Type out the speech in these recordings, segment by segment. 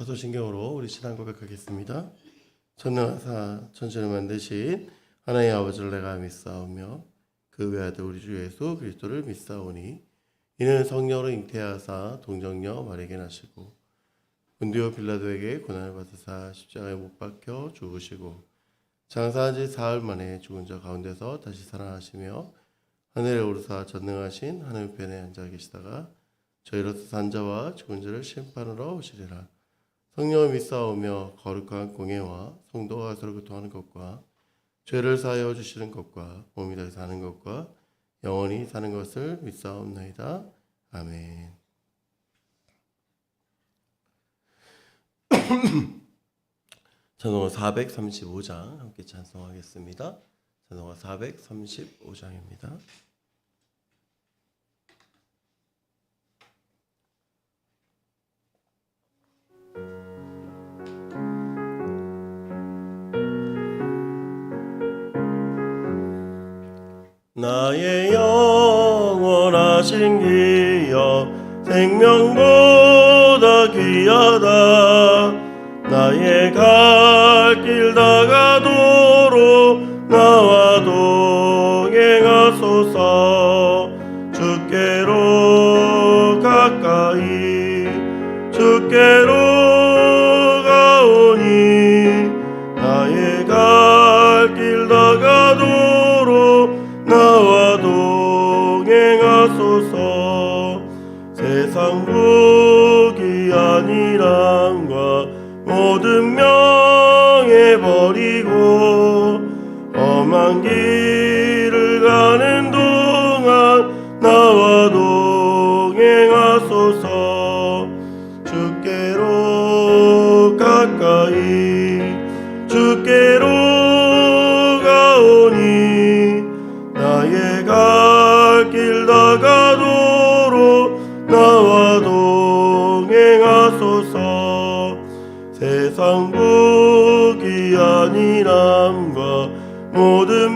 사도신경으로 우리 신앙 고백하겠습니다. 전능하사 천지를 만드신 하나님 아버지를 내가 믿사오며 그 외아들 우리 주 예수 그리스도를 믿사오니 이는 성령으로 잉태하사 동정녀 마리에게 나시고 본디오 빌라도에게 고난을 받으사 십자가에 못 박혀 죽으시고 장사한 지 사흘 만에 죽은 자 가운데서 다시 살아나시며 하늘에 오르사 전능하신 하늘 편에 앉아 계시다가 저희로서 산자와 죽은 자를 심판하러 오시리라. 성령을 믿사오며 거룩한 공예와 성도가 서로 교통하는 것과 죄를 사하여 주시는 것과 몸이 다시 사는 것과 영원히 사는 것을 믿사옵나이다. 아멘. 찬송가 435장 함께 찬송하겠습니다. 찬송가 435장입니다. 나의 영원하신 기여 생명보다 귀하다. 나의 갈 길 다가도 행하소서. 세상 부귀 아니람과 모든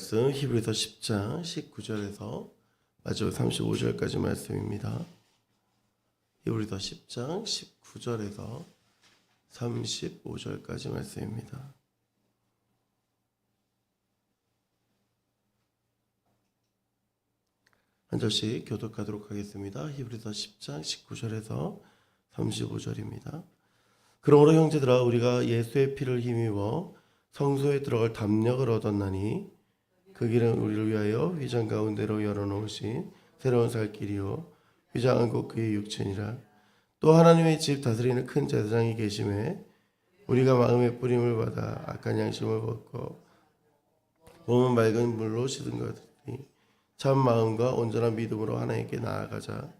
말씀 히브리서 10장 19절에서 마지막 35절까지 말씀입니다. 히브리서 10장 19절에서 35절까지 말씀입니다. 한 절씩 교독하도록 하겠습니다. 히브리서 10장 19절에서 35절입니다. 그러므로 형제들아 우리가 예수의 피를 힘입어 성소에 들어갈 담력을 얻었나니 그 길은 우리를 위하여 휘장 가운데로 열어놓으신 새로운 살 길이요. 휘장은 곧 그의 육체니라. 또 하나님의 집 다스리는 큰 제사장이 계심에 우리가 마음의 뿌림을 받아 악한 양심을 벗고 몸은 맑은 물로 씻은 것이니 참 마음과 온전한 믿음으로 하나님께 나아가자.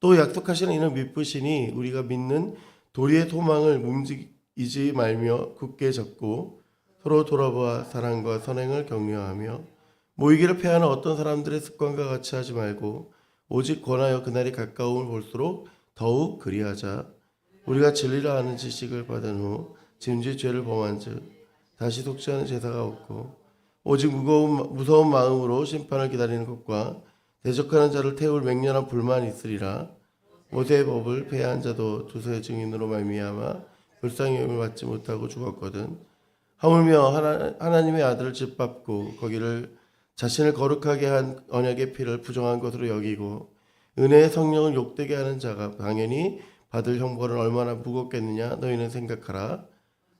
또 약속하시는 이는 믿으시니 우리가 믿는 도리의 소망을 움직이지 말며 굳게 잡고 서로 돌아보아 사랑과 선행을 격려하며 모이기를 패하는 어떤 사람들의 습관과 같이 하지 말고 오직 권하여 그날이 가까움을 볼수록 더욱 그리하자. 우리가 진리라 아는 지식을 받은 후 짐짓 죄를 범한 즉 다시 속죄하는 제사가 없고 오직 무거운 무서운 마음으로 심판을 기다리는 것과 대적하는 자를 태울 맹렬한 불만이 있으리라. 모세의 법을 폐한 자도 두서의 증인으로 말미암아 불쌍히 여김을 받지 못하고 죽었거든 하물며 하나, 하나님의 아들을 짓밟고 거기를 자신을 거룩하게 한 언약의 피를 부정한 것으로 여기고 은혜의 성령을 욕되게 하는 자가 당연히 받을 형벌은 얼마나 무겁겠느냐 너희는 생각하라.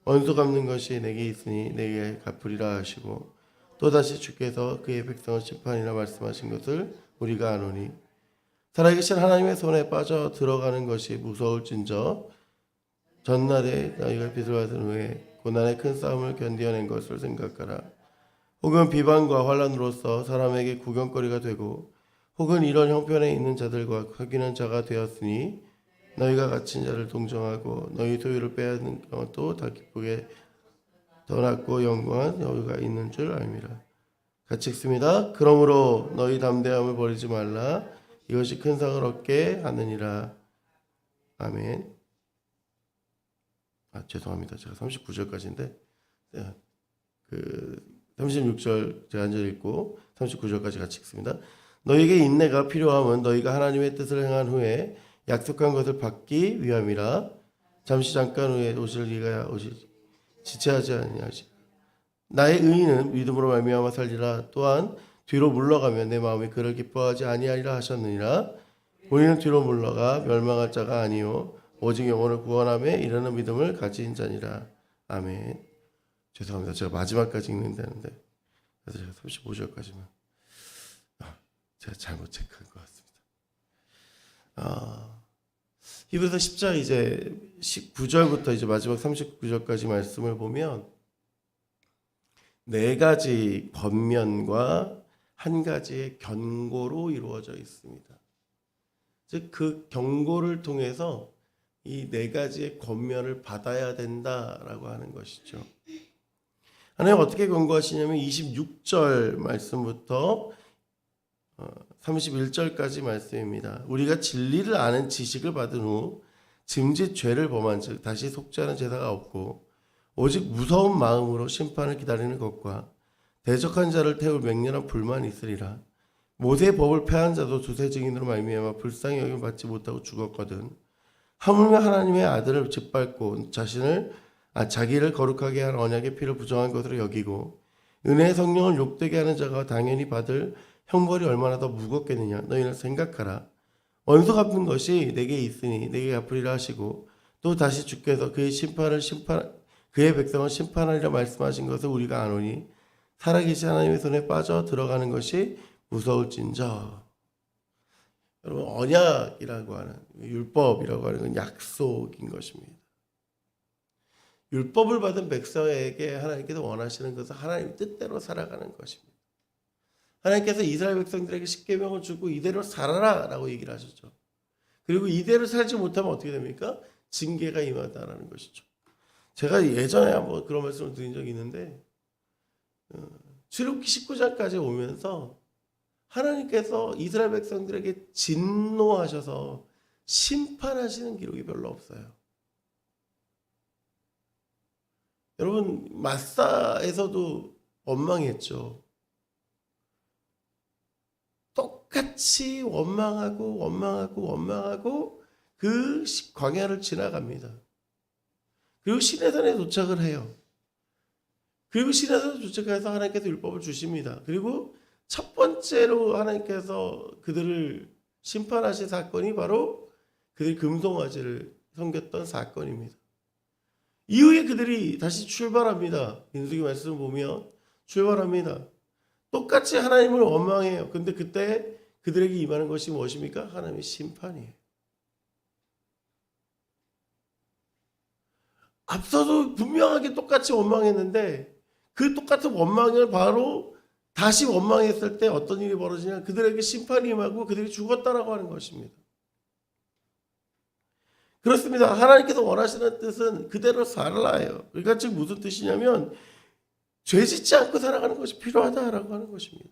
원수 갚는 것이 내게 있으니 내게 갚으리라 하시고 또다시 주께서 그의 백성을 심판이라 말씀하신 것을 우리가 아노니. 살아계신 하나님의 손에 빠져 들어가는 것이 무서울진저 전날에 너희가 빚을 받은 후에 고난의 큰 싸움을 견디어낸 것을 생각하라. 혹은 비방과 환란으로서 사람에게 구경거리가 되고 혹은 이런 형편에 있는 자들과 거기는 자가 되었으니 너희가 갇힌 자를 동정하고 너희 소유를 빼앗는 것도 다 기쁘게 더 낫고 영광한 여유가 있는 줄 알미라. 같이 읽습니다. 그러므로 너희 담대함을 버리지 말라. 이것이 큰 상을 얻게 하느니라. 아멘. 아 죄송합니다. 제가 39절까지인데 그 36절 제가 앉아 읽고 39절까지 같이 읽습니다. 너희에게 인내가 필요함은 너희가 하나님의 뜻을 행한 후에 약속한 것을 받기 위함이라. 잠시 잠깐 후에 오실 이가 오시 지체하지 아니하시. 나의 의인은 믿음으로 말미암아 살리라. 또한 뒤로 물러가면 내 마음이 그를 기뻐하지 아니하리라 하셨느니라. 우리는 뒤로 물러가 멸망할 자가 아니요 오직 영혼을 구원함에 이르는 믿음을 가진 자니라. 아멘. 죄송합니다. 제가 마지막까지 읽는다는데 그래서 제가 35절까지만 제가 잘못 체크한 것 같습니다. 아, 히브리서 10장 이제 19절부터 이제 마지막 39절까지 말씀을 보면 네 가지 권면과 한 가지의 경고로 이루어져 있습니다. 즉 그 경고를 통해서 이 네 가지의 권면을 받아야 된다라고 하는 것이죠. 하나님 어떻게 권고하시냐면 26절 말씀부터 31절까지 말씀입니다. 우리가 진리를 아는 지식을 받은 후 짐짓 죄를 범한 즉 다시 속죄하는 제사가 없고 오직 무서운 마음으로 심판을 기다리는 것과 대적한 자를 태울 맹렬한 불만이 있으리라. 모세의 법을 폐한 자도 두세 증인으로 말미암아 불쌍히 여김 받지 못하고 죽었거든. 하물며 하나님의 아들을 짓밟고 자신을 아, 자기를 거룩하게 한 언약의 피를 부정한 것으로 여기고 은혜의 성령을 욕되게 하는 자가 당연히 받을 형벌이 얼마나 더 무겁겠느냐. 너희는 생각하라. 원수 갚는 것이 내게 있으니 내게 갚으리라 하시고 또 다시 주께서 그의 심판을 심판 그의 백성을 심판하리라 말씀하신 것을 우리가 아노니 살아계신 하나님의 손에 빠져 들어가는 것이 무서울진저 여러분 언약이라고 하는 율법이라고 하는 건 약속인 것입니다. 율법을 받은 백성에게 하나님께서 원하시는 것은 하나님 뜻대로 살아가는 것입니다. 하나님께서 이스라엘 백성들에게 십계명을 주고 이대로 살아라라고 얘기를 하셨죠. 그리고 이대로 살지 못하면 어떻게 됩니까? 징계가 임하다라는 것이죠. 제가 예전에 한번 그런 말씀을 드린 적이 있는데 어, 출애굽기 19장까지 오면서 하나님께서 이스라엘 백성들에게 진노하셔서 심판하시는 기록이 별로 없어요. 여러분 마사에서도 원망했죠. 똑같이 원망하고 원망하고 원망하고 그 광야를 지나갑니다. 그리고 시내산에 도착을 해요. 그리고 시내산에 도착해서 하나님께서 율법을 주십니다. 그리고 첫 번째로 하나님께서 그들을 심판하신 사건이 바로 그들이 금송아지를 섬겼던 사건입니다. 이후에 그들이 다시 출발합니다. 민수기 말씀을 보면 출발합니다. 똑같이 하나님을 원망해요. 근데 그때 그들에게 임하는 것이 무엇입니까? 하나님의 심판이에요. 앞서도 분명하게 똑같이 원망했는데 그 똑같은 원망을 바로 다시 원망했을 때 어떤 일이 벌어지냐 그들에게 심판이 임하고 그들이 죽었다라고 하는 것입니다. 그렇습니다. 하나님께서 원하시는 뜻은 그대로 살아요. 그러니까 지금 무슨 뜻이냐면 죄 짓지 않고 살아가는 것이 필요하다라고 하는 것입니다.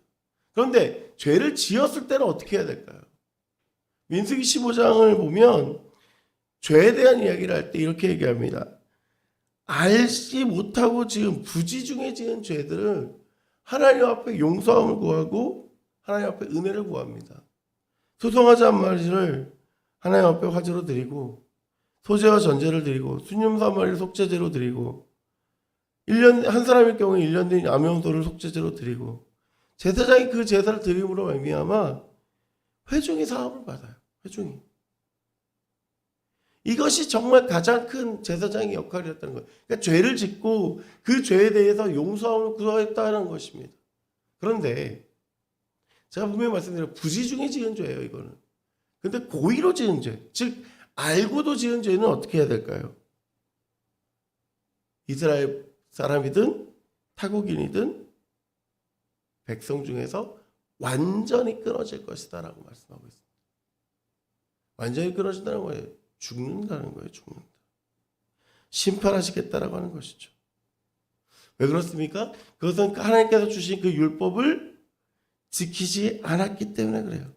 그런데 죄를 지었을 때는 어떻게 해야 될까요? 민수기 15장을 보면 죄에 대한 이야기를 할 때 이렇게 얘기합니다. 알지 못하고 지금 부지 중에 지은 죄들을 하나님 앞에 용서함을 구하고 하나님 앞에 은혜를 구합니다. 소송하지 한 마리를 하나님 앞에 화제로 드리고 소재와 전제를 드리고 한 마리를 속죄제로 드리고 1년 한 사람일 경우에 1년 된 암염소를 속죄제로 드리고 제사장이 그 제사를 드림으로 말미암아 회중이 사함을 받아요. 회중이. 이것이 정말 가장 큰 제사장의 역할이었다는 거예요. 그러니까 죄를 짓고 그 죄에 대해서 용서함을 구하였다는 것입니다. 그런데 제가 분명히 말씀드린 부지 중에 지은 죄예요, 이거는. 근데 고의로 지은 죄, 즉 알고도 지은 죄는 어떻게 해야 될까요? 이스라엘 사람이든 타국인이든 백성 중에서 완전히 끊어질 것이다라고 말씀하고 있습니다. 완전히 끊어진다는 거예요. 죽는다는 거예요. 죽는다. 심판하시겠다라고 하는 것이죠. 왜 그렇습니까? 그것은 하나님께서 주신 그 율법을 지키지 않았기 때문에 그래요.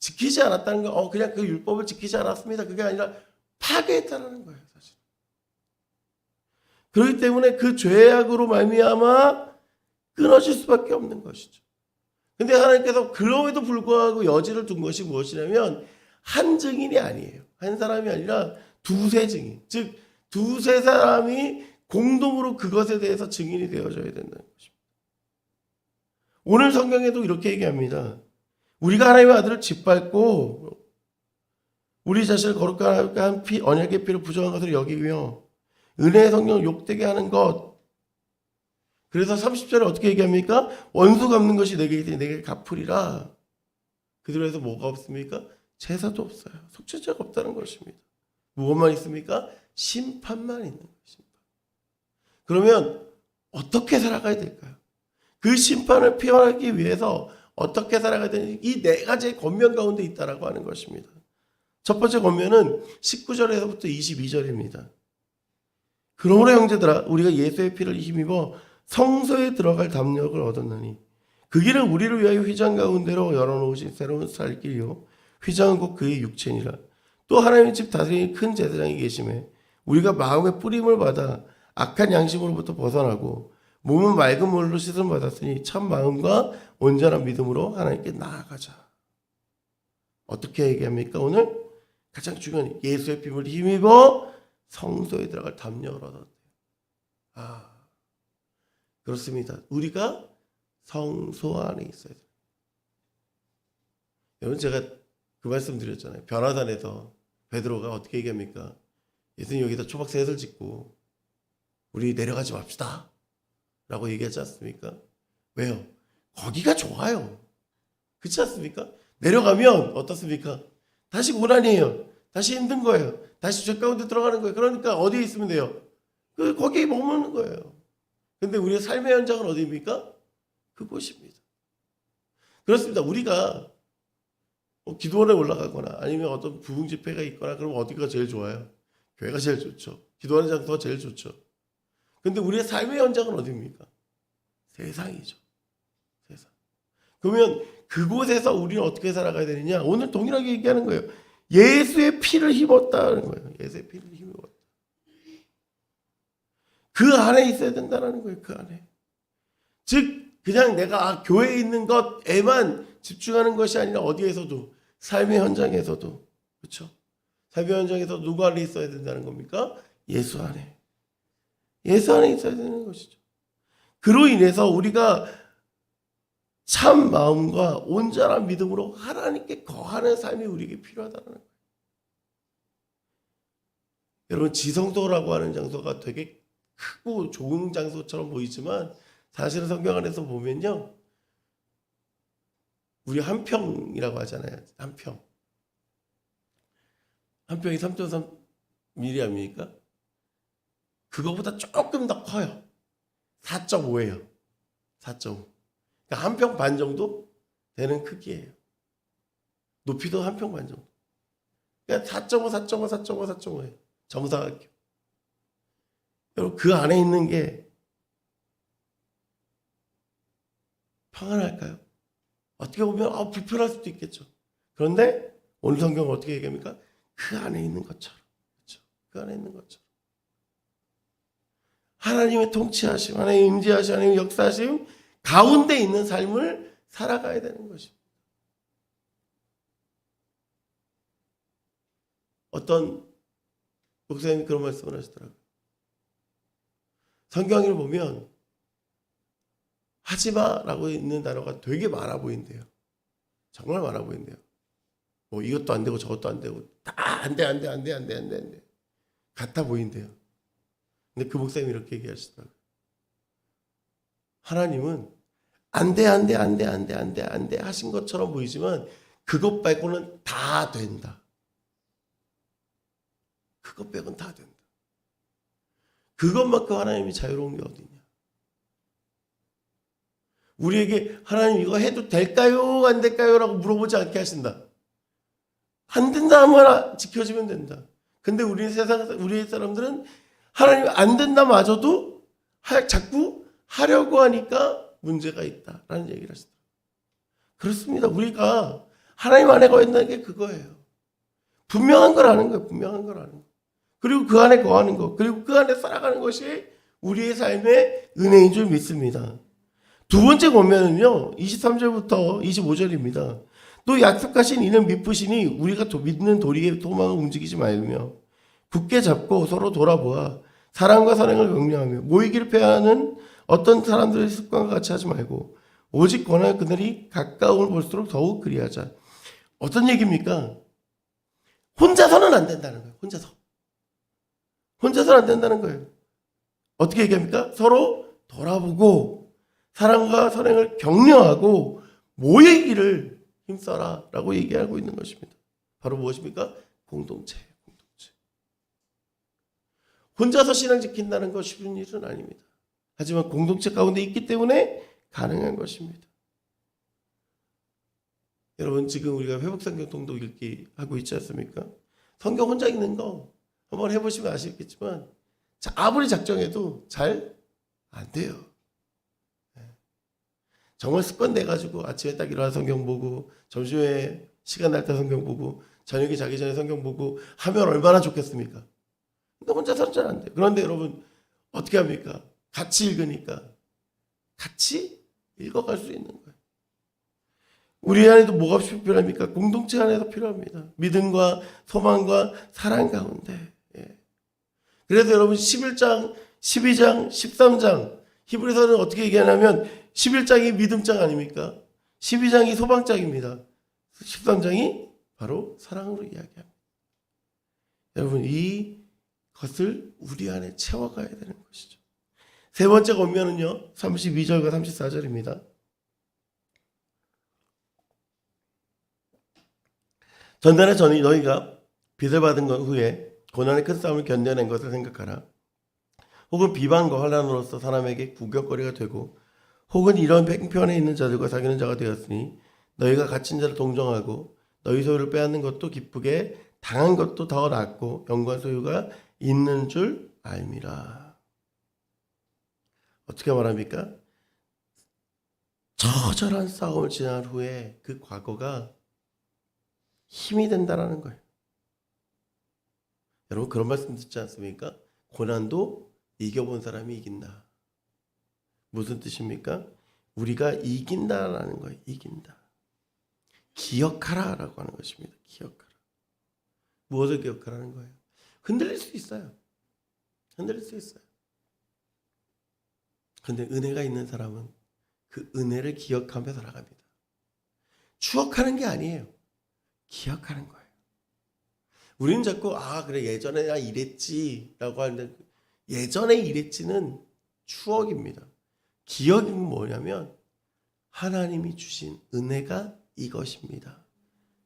지키지 않았다는 건, 어, 그냥 그 율법을 지키지 않았습니다. 그게 아니라 파괴했다는 거예요, 사실. 그렇기 때문에 그 죄악으로 말미암아 끊어질 수밖에 없는 것이죠. 근데 하나님께서 그럼에도 불구하고 여지를 둔 것이 무엇이냐면 한 증인이 아니에요. 한 사람이 아니라 두세 증인. 즉 두세 사람이 공동으로 그것에 대해서 증인이 되어져야 된다는 것입니다. 오늘 성경에도 이렇게 얘기합니다. 우리가 하나님의 아들을 짓밟고 우리 자신을 거룩한 피, 언약의 피를 부정한 것으로 여기며 은혜의 성령을 욕되게 하는 것. 그래서 30절에 어떻게 얘기합니까? 원수 갚는 것이 내게 있으니 내게 갚으리라. 해서 뭐가 없습니까? 제사도 없어요. 속죄자가 없다는 것입니다. 무엇만 있습니까? 심판만 있는 것입니다. 그러면 어떻게 살아가야 될까요? 그 심판을 피하기 위해서 어떻게 살아가야 되는지 이 네 가지의 권면 가운데 있다라고 하는 것입니다. 첫 번째 권면은 19절에서부터 22절입니다. 그러므로 형제들아 우리가 예수의 피를 힘입어 성소에 들어갈 담력을 얻었나니 그 길은 우리를 위하여 휘장 가운데로 열어놓으신 새로운 살 길이요 휘장은 곧 그의 육체니라 또 하나님의 집 다스리는 큰 제사장이 계심에 우리가 마음의 뿌림을 받아 악한 양심으로부터 벗어나고 몸은 맑은 물로 씻음 받았으니 참 마음과 온전한 믿음으로 하나님께 나아가자. 어떻게 얘기합니까 오늘? 가장 중요한 예수의 피를 힘입어 성소에 들어갈 담력을 얻었대요. 아 그렇습니다. 우리가 성소 안에 있어야 돼요. 여러분 제가 그 말씀 드렸잖아요. 변화단에서 베드로가 어떻게 얘기합니까? 예수님 여기다 초박 셋을 짓고 우리 내려가지 맙시다. 라고 얘기하지 않습니까? 왜요? 거기가 좋아요. 그렇지 않습니까? 내려가면 어떻습니까? 다시 고난이에요. 다시 힘든 거예요. 다시 죄 가운데 들어가는 거예요. 그러니까 어디에 있으면 돼요? 그 거기에 머무는 거예요. 근데 우리의 삶의 현장은 어디입니까? 그곳입니다. 그렇습니다. 우리가 뭐 기도원에 올라가거나 아니면 어떤 부흥 집회가 있거나 그러면 어디가 제일 좋아요? 교회가 제일 좋죠. 기도하는 장소가 제일 좋죠. 근데 우리의 삶의 현장은 어디입니까? 세상이죠. 세상. 그러면 그곳에서 우리는 어떻게 살아가야 되느냐? 오늘 동일하게 얘기하는 거예요. 예수의 피를 힘었다는 거예요. 예수의 피를 힘입었다. 그 안에 있어야 된다는 거예요. 그 안에. 즉 그냥 내가 아, 교회에 있는 것에만 집중하는 것이 아니라 어디에서도 삶의 현장에서도 그렇죠. 삶의 현장에서 누구 안에 있어야 된다는 겁니까? 예수 안에. 예수 안에 있어야 되는 것이죠. 그로 인해서 우리가 참 마음과 온전한 믿음으로 하나님께 거하는 삶이 우리에게 필요하다는 거예요. 여러분 지성소라고 하는 장소가 되게 크고 좋은 장소처럼 보이지만 사실은 성경 안에서 보면요. 우리 한 평이라고 하잖아요. 한 평. 한 평이 3.3mm 아닙니까? 그거보다 조금 더 커요. 4.5예요. 4.5. 그러니까 한 평 반 정도 되는 크기예요. 높이도 한 평 반 정도. 그러니까 4.5, 4.5, 4.5, 4.5예요. 정사각형. 여러분 그 안에 있는 게 평안할까요? 어떻게 보면 아, 불편할 수도 있겠죠. 그런데 오늘 성경은 어떻게 얘기합니까? 그 안에 있는 것처럼. 그렇죠? 그 안에 있는 것처럼. 하나님의 통치하심, 하나님의 임재하심, 하나님의 역사하심 가운데 있는 삶을 살아가야 되는 것입니다. 어떤 목사님이 그런 말씀을 하시더라고요. 성경을 보면 하지마라고 있는 단어가 되게 많아 보인대요. 정말 많아 보인대요. 뭐 이것도 안 되고 저것도 안 되고 다 안 돼, 안 돼, 안 돼, 안 돼, 안 돼, 안 돼. 같아 보인대요. 근데 그 목사님이 이렇게 얘기하시더라고요. 하나님은 안 돼, 안 돼, 안 돼, 안 돼, 안 돼, 안 돼 하신 것처럼 보이지만 그것 빼고는 다 된다. 그것 빼고는 다 된다. 그것만큼 하나님이 자유로운 게 어디냐. 우리에게 하나님 이거 해도 될까요? 안 될까요? 라고 물어보지 않게 하신다. 안 된다 하면 지켜지면 된다. 근데 우리 세상, 우리 사람들은 하나님 안 된다 마저도 하- 자꾸 하려고 하니까 문제가 있다라는 얘기를 하시다. 그렇습니다. 우리가 하나님 안에 거한다는 게 그거예요. 분명한 걸 아는 거예요. 분명한 걸 아는 거. 그리고 그 안에 거하는 거. 그리고 그 안에 살아가는 것이 우리의 삶의 은혜인 줄 믿습니다. 두 번째 보면은요. 23절부터 25절입니다. 또 약속하신 이는 미쁘시니 우리가 도- 믿는 도리의 소망을 움직이지 말며 굳게 잡고 서로 돌아보아 사랑과 선행을 격려하며 모이기를 패하는 어떤 사람들의 습관과 같이 하지 말고 오직 권할 그들이 가까움을 볼수록 더욱 그리하자. 어떤 얘기입니까? 혼자서는 안 된다는 거예요. 혼자서. 혼자서는 안 된다는 거예요. 어떻게 얘기합니까? 서로 돌아보고 사랑과 선행을 격려하고 모이기를 힘써라 라고 얘기하고 있는 것입니다. 바로 무엇입니까? 공동체. 공동체. 혼자서 신앙 지킨다는 것 쉬운 일은 아닙니다. 하지만 공동체 가운데 있기 때문에 가능한 것입니다. 여러분 지금 우리가 회복 성경 통독 읽기 하고 있지 않습니까? 성경 혼자 읽는 거 한번 해보시면 아시겠지만 자, 아무리 작정해도 잘 안 돼요. 예. 정말 습관 돼 가지고 아침에 딱 일어나 성경 보고 점심에 시간 날 때 성경 보고 저녁에 자기 전에 성경 보고 하면 얼마나 좋겠습니까? 근데 혼자서는 잘안 돼요. 그런데 여러분 어떻게 합니까? 같이 읽으니까 같이 읽어갈 수 있는 거예요. 우리 안에도 뭐가 필요합니까? 공동체 안에서 필요합니다. 믿음과 소망과 사랑 가운데. 예. 그래서 여러분 11장, 12장, 13장 히브리서는 어떻게 얘기하냐면 11장이 믿음장 아닙니까? 12장이 소방장입니다. 13장이 바로 사랑으로 이야기합니다. 여러분 이 것을 우리 안에 채워가야 되는 것이죠. 세 번째 권면은요. 32절과 34절입니다. 전날에 너희가 빚을 받은 것 후에 고난의 큰 싸움을 견뎌낸 것을 생각하라. 혹은 비방과 환란으로서 사람에게 구격거리가 되고 혹은 이런 팽편에 있는 자들과 사귀는 자가 되었으니 너희가 갇힌 자를 동정하고 너희 소유를 빼앗는 것도 기쁘게 당한 것도 더 낫고 영광 소유가 있는 줄 알미라. 어떻게 말합니까? 처절한 싸움을 지난 후에 그 과거가 힘이 된다라는 거예요. 여러분 그런 말씀 듣지 않습니까? 고난도 이겨본 사람이 이긴다. 무슨 뜻입니까? 우리가 이긴다라는 거예요. 이긴다. 기억하라 라고 하는 것입니다. 기억하라. 무엇을 기억하라는 거예요? 흔들릴 수 있어요. 흔들릴 수 있어요. 근데 은혜가 있는 사람은 그 은혜를 기억하며 살아갑니다. 추억하는 게 아니에요. 기억하는 거예요. 우리는 자꾸 아 그래 예전에 나 이랬지 라고 하는데 예전에 이랬지는 추억입니다. 기억이 뭐냐면 하나님이 주신 은혜가 이것입니다.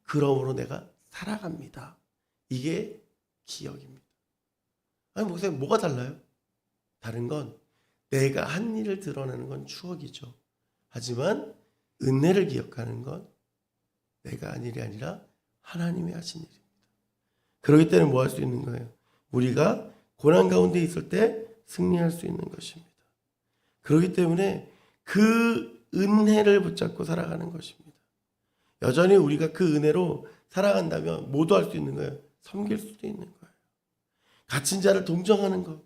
그러므로 내가 살아갑니다. 이게 기억입니다. 아니 목사님 뭐가 달라요? 다른 건 내가 한 일을 드러내는 건 추억이죠. 하지만 은혜를 기억하는 건 내가 한 일이 아니라 하나님이 하신 일입니다. 그렇기 때문에 뭐 할 수 있는 거예요? 우리가 고난 가운데 있을 때 승리할 수 있는 것입니다. 그렇기 때문에 그 은혜를 붙잡고 살아가는 것입니다. 여전히 우리가 그 은혜로 살아간다면 모두 할 수 있는 거예요. 섬길 수도 있는 거예요. 갇힌 자를 동정하는 것,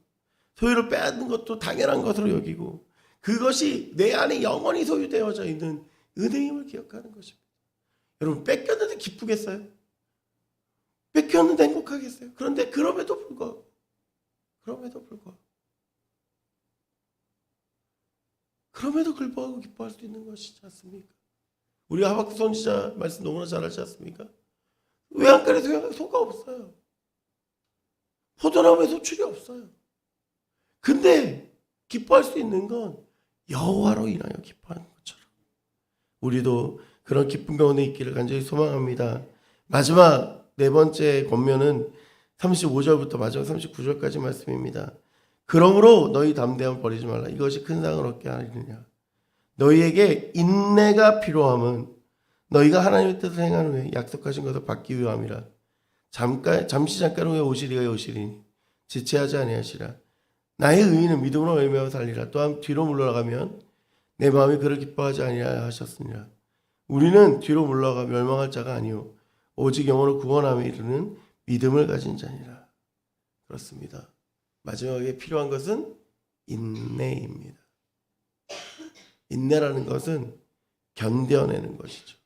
소유를 빼앗는 것도 당연한 것으로 여기고 그것이 내 안에 영원히 소유되어져 있는 은혜임을 기억하는 것입니다. 여러분 뺏겼는데 기쁘겠어요? 뺏겼는데 행복하겠어요? 그런데 그럼에도 불구하고 그럼에도 불구하고 그럼에도 불구하고 기뻐할 수 있는 것이지 않습니까? 우리 하박국 선지자 말씀 너무나 잘 알지 않습니까? 외양간에 소가 없어요. 포도나무에 소출이 없어요. 근데 기뻐할 수 있는 건 여호와로 인하여 기뻐하는 것처럼 우리도 그런 기쁜 가운데 있기를 간절히 소망합니다. 마지막 네 번째 권면은 35절부터 마지막 39절까지 말씀입니다. 그러므로 너희 담대함 버리지 말라. 이것이 큰 상을 얻게 하리느냐. 너희에게 인내가 필요함은 너희가 하나님의 뜻을 행한 후에 약속하신 것을 받기 위함이라. 잠깐 잠시 잠깐 후에 오시리가 오시리니 지체하지 아니하시라. 나의 의인은 믿음으로 말미암아 살리라. 또한 뒤로 물러가면 내 마음이 그를 기뻐하지 아니하셨으니라. 우리는 뒤로 물러가 멸망할 자가 아니요 오직 영원을 구원함에 이르는 믿음을 가진 자니라. 그렇습니다. 마지막에 필요한 것은 인내입니다. 인내라는 것은 견뎌내는 것이죠.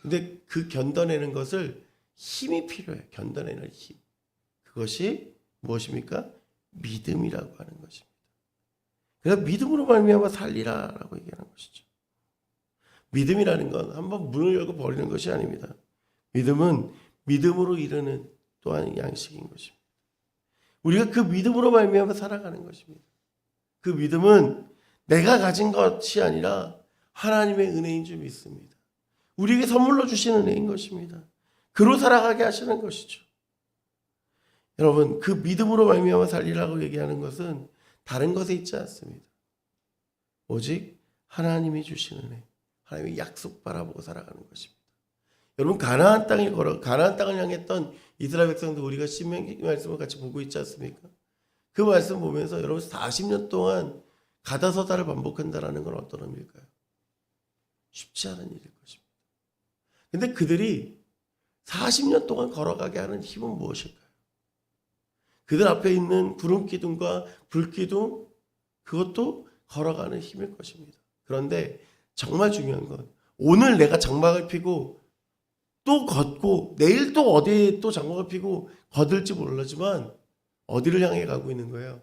근데 그 견뎌내는 것을 힘이 필요해요. 견뎌내는 힘. 그것이 무엇입니까? 믿음이라고 하는 것입니다. 그래서 믿음으로 말미암아 살리라라고 얘기하는 것이죠. 믿음이라는 건 한번 문을 열고 버리는 것이 아닙니다. 믿음은 믿음으로 이르는 또한 양식인 것입니다. 우리가 그 믿음으로 말미암아 살아가는 것입니다. 그 믿음은 내가 가진 것이 아니라 하나님의 은혜인 줄 믿습니다. 우리에게 선물로 주신 은혜인 것입니다. 그로 살아가게 하시는 것이죠. 여러분 그 믿음으로 말미암아 살리라고 얘기하는 것은 다른 것에 있지 않습니다. 오직 하나님이 주신 은혜, 하나님의 약속 바라보고 살아가는 것입니다. 여러분 가나안 땅을 걸어 가나안 땅을 향했던 이스라엘 백성도 우리가 신명기 말씀을 같이 보고 있지 않습니까? 그 말씀 보면서 여러분 40년 동안 가다서다를 반복한다라는 건 어떤 의미일까요? 쉽지 않은 일일 것입니다. 근데 그들이 40년 동안 걸어가게 하는 힘은 무엇일까요? 그들 앞에 있는 구름 기둥과 불 기둥 그것도 걸어가는 힘일 것입니다. 그런데 정말 중요한 건 오늘 내가 장막을 피고 또 걷고 내일 또 어디에 또 장막을 피고 거들지 모르지만 어디를 향해 가고 있는 거예요?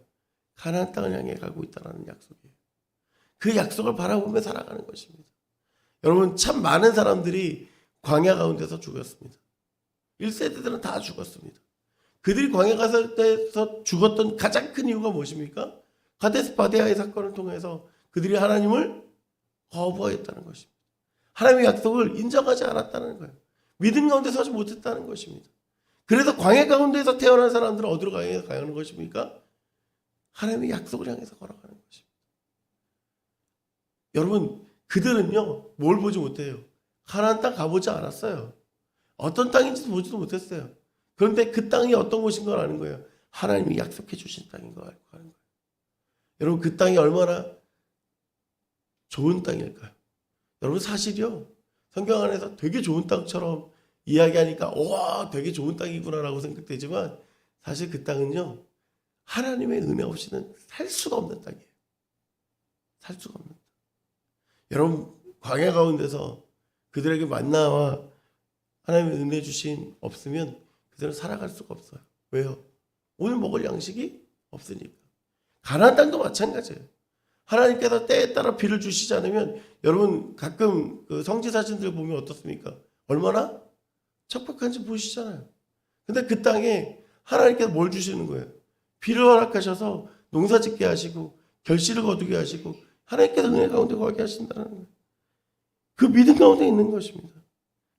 가나안 땅을 향해 가고 있다는 약속이에요. 그 약속을 바라보며 살아가는 것입니다. 여러분 참 많은 사람들이 광야 가운데서 죽었습니다. 1세대들은 다 죽었습니다. 그들이 광야 때서 죽었던 가장 큰 이유가 무엇입니까? 가데스 바데아의 사건을 통해서 그들이 하나님을 거부하였다는 것입니다. 하나님의 약속을 인정하지 않았다는 거예요. 믿음 가운데 서지 못했다는 것입니다. 그래서 광야 가운데서 태어난 사람들은 어디로 가는 것입니까? 하나님의 약속을 향해서 걸어가는 것입니다. 여러분 그들은요 뭘 보지 못해요. 하나님 땅 가보지 않았어요. 어떤 땅인지도 보지도 못했어요. 그런데 그 땅이 어떤 곳인 걸 아는 거예요. 하나님이 약속해 주신 땅인 걸 알고 가는 거예요. 여러분 그 땅이 얼마나 좋은 땅일까요? 여러분 사실이요. 성경 안에서 되게 좋은 땅처럼 이야기하니까 와 되게 좋은 땅이구나라고 생각되지만 사실 그 땅은요 하나님의 은혜 없이는 살 수가 없는 땅이에요. 살 수가 없는 땅. 여러분 광야 가운데서 그들에게 만나와 하나님의 은혜 주신 없으면 그들은 살아갈 수가 없어요. 왜요? 오늘 먹을 양식이 없으니까. 가나안 땅도 마찬가지예요. 하나님께서 때에 따라 비를 주시지 않으면 여러분 가끔 그 성지 사진들 보면 어떻습니까? 얼마나 척박한지 보시잖아요. 근데 그 땅에 하나님께서 뭘 주시는 거예요? 비를 허락하셔서 농사 짓게 하시고 결실을 거두게 하시고 하나님께서 은혜 가운데 거하게 하신다는 거예요. 그 믿음 가운데 있는 것입니다.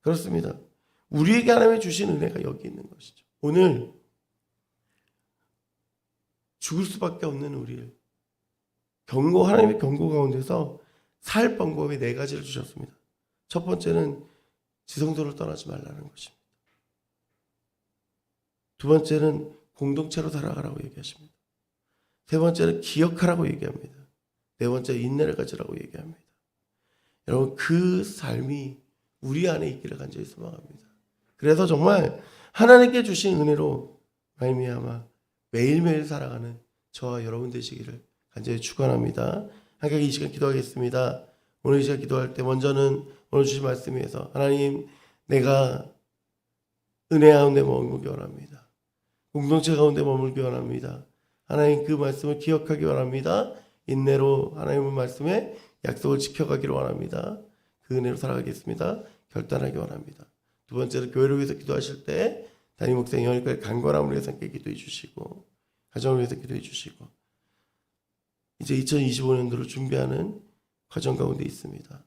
그렇습니다. 우리에게 하나님이 주신 은혜가 여기 있는 것이죠. 오늘 죽을 수밖에 없는 우리를 경고 하나님의 경고 가운데서 살 방법이 네 가지를 주셨습니다. 첫 번째는 지성소를 떠나지 말라는 것입니다. 두 번째는 공동체로 살아가라고 얘기하십니다. 세 번째는 기억하라고 얘기합니다. 네 번째 인내를 가지라고 얘기합니다. 여러분 그 삶이 우리 안에 있기를 간절히 소망합니다. 그래서 정말 하나님께 주신 은혜로 말미암아 매일매일 살아가는 저와 여러분 되시기를 간절히 축원합니다. 함께 이 시간 기도하겠습니다. 오늘 이 시간 기도할 때 먼저는 오늘 주신 말씀 위해서 하나님 내가 은혜 가운데 머물기 원합니다. 공동체 가운데 머물기 원합니다. 하나님 그 말씀을 기억하기 원합니다. 인내로 하나님의 말씀에 약속을 지켜가기를 원합니다. 그 은혜로 살아가겠습니다. 결단하기 원합니다. 두 번째로 교회를 위해서 기도하실 때 담임 목사님 여기까지 강건함을 위해서 함께 기도해 주시고 가정을 위해서 기도해 주시고 이제 2025년도로 준비하는 과정 가운데 있습니다.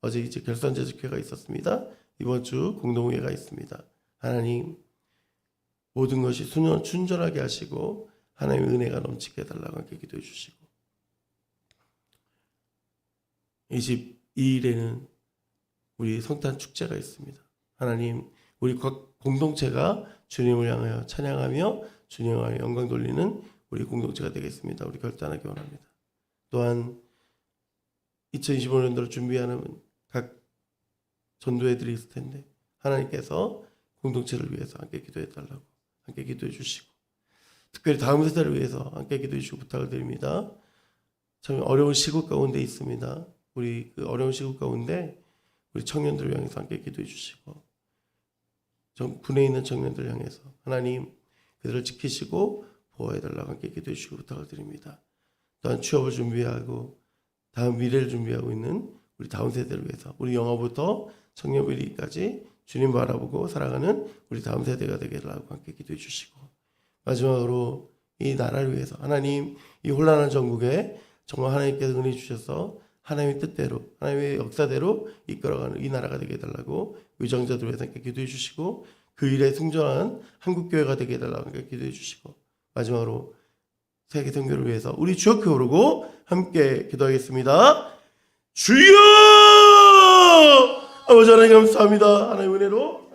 어제 이제 결산 제주회가 있었습니다. 이번 주 공동회가 있습니다. 하나님 모든 것이 순연 순전하게 하시고 하나님의 은혜가 넘치게 해달라고 함께 기도해 주시고 22일에는 우리 성탄 축제가 있습니다. 하나님, 우리 각 공동체가 주님을 향하여 찬양하며 주님을 영광 돌리는 우리 공동체가 되겠습니다. 우리 결단하기 원합니다. 또한 2025년도를 준비하는 각 전도회들이 있을 텐데 하나님께서 공동체를 위해서 함께 기도해 달라고 함께 기도해 주시고 특별히 다음 세대를 위해서 함께 기도해 주시고 부탁을 드립니다. 참 어려운 시국 가운데 있습니다. 우리 그 어려운 시국 가운데 우리 청년들을 향해서 함께 기도해 주시고 정 군에 있는 청년들 향해서 하나님 그들을 지키시고 보호해 달라고 함께 기도해 주시고 부탁을 드립니다. 또한 취업을 준비하고 다음 미래를 준비하고 있는 우리 다음 세대를 위해서 우리 영어부터 청년부리까지 주님 바라보고 살아가는 우리 다음 세대가 되게 하라고 함께 기도해 주시고 마지막으로 이 나라를 위해서 하나님 이 혼란한 전국에 정말 하나님께서 은혜 주셔서 하나님의 뜻대로 하나님의 역사대로 이끌어가는 이 나라가 되게 해달라고 의정자들 위해서 함께 기도해 주시고 그 일에 승전한 한국교회가 되게 해달라고 함께 기도해 주시고 마지막으로 세계 선교를 위해서 우리 주역회 오르고 함께 기도하겠습니다. 주여! 아버지 하나님 감사합니다. 하나님 은혜로